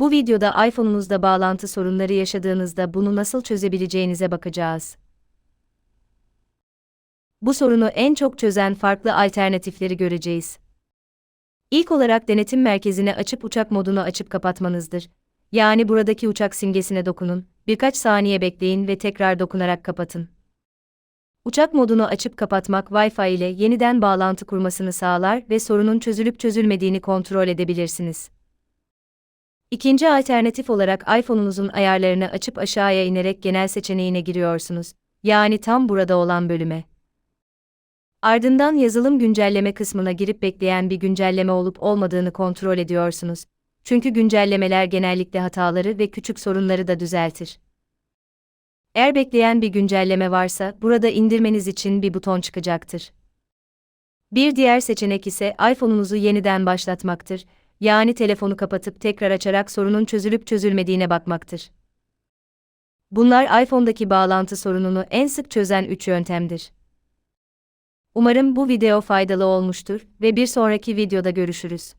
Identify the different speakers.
Speaker 1: Bu videoda iPhone'unuzda bağlantı sorunları yaşadığınızda bunu nasıl çözebileceğinize bakacağız. Bu sorunu en çok çözen farklı alternatifleri göreceğiz. İlk olarak denetim merkezine açıp uçak modunu açıp kapatmanızdır. Yani buradaki uçak simgesine dokunun, birkaç saniye bekleyin ve tekrar dokunarak kapatın. Uçak modunu açıp kapatmak Wi-Fi ile yeniden bağlantı kurmasını sağlar ve sorunun çözülüp çözülmediğini kontrol edebilirsiniz. İkinci alternatif olarak iPhone'unuzun ayarlarını açıp aşağıya inerek genel seçeneğine giriyorsunuz. Yani tam burada olan bölüme. Ardından yazılım güncelleme kısmına girip bekleyen bir güncelleme olup olmadığını kontrol ediyorsunuz. Çünkü güncellemeler genellikle hataları ve küçük sorunları da düzeltir. Eğer bekleyen bir güncelleme varsa burada indirmeniz için bir buton çıkacaktır. Bir diğer seçenek ise iPhone'unuzu yeniden başlatmaktır. Yani telefonu kapatıp tekrar açarak sorunun çözülüp çözülmediğine bakmaktır. Bunlar iPhone'daki bağlantı sorununu en sık çözen üç yöntemdir. Umarım bu video faydalı olmuştur ve bir sonraki videoda görüşürüz.